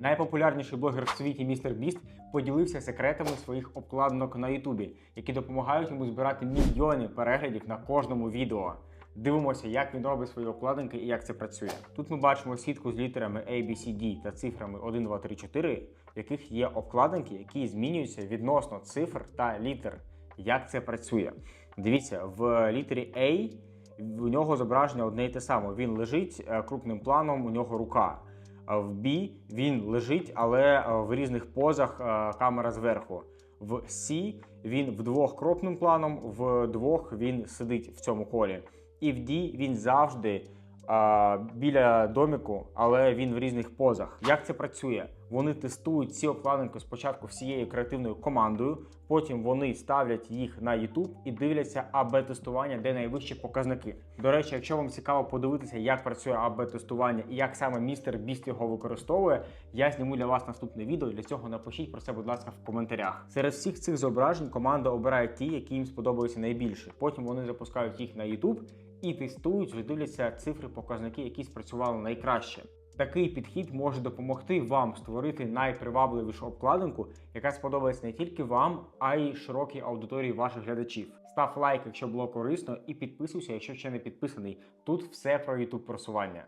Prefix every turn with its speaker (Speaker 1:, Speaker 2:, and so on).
Speaker 1: Найпопулярніший блогер в світі містер Біст поділився секретами своїх обкладинок на Ютубі, які допомагають йому збирати мільйони переглядів на кожному відео. Дивимося, як він робить свої обкладинки і як це працює. Тут ми бачимо сітку з літерами A, B, C, та цифрами 1, 2, 3, 4, в яких є обкладинки, які змінюються відносно цифр та літер. Як це працює? Дивіться, в літері A в нього зображення одне і те саме. Він лежить е, крупним планом, у нього рука. А В B він лежить, але е, в різних позах е, камера зверху. В C він вдвох крупним планом, вдвох він сидить в цьому колі. І в D він завжди а, біля доміку, але він в різних позах. Як це працює? Вони тестують ці обкладинки спочатку всією креативною командою, потім вони ставлять їх на YouTube і дивляться АБ тестування, де найвищі показники. До речі, якщо вам цікаво подивитися, як працює АБ тестування і як саме містер Біст його використовує, я зніму для вас наступне відео. Для цього напишіть про це, будь ласка, в коментарях. Серед всіх цих зображень команда обирає ті, які їм сподобаються найбільше. Потім вони запускають їх на YouTube і тестують, дивляться цифри, показники, які спрацювали найкраще. Такий підхід може допомогти вам створити найпривабливішу обкладинку, яка сподобається не тільки вам, а й широкій аудиторії ваших глядачів. Став лайк, якщо було корисно, і підписуйся, якщо ще не підписаний. Тут все про YouTube просування.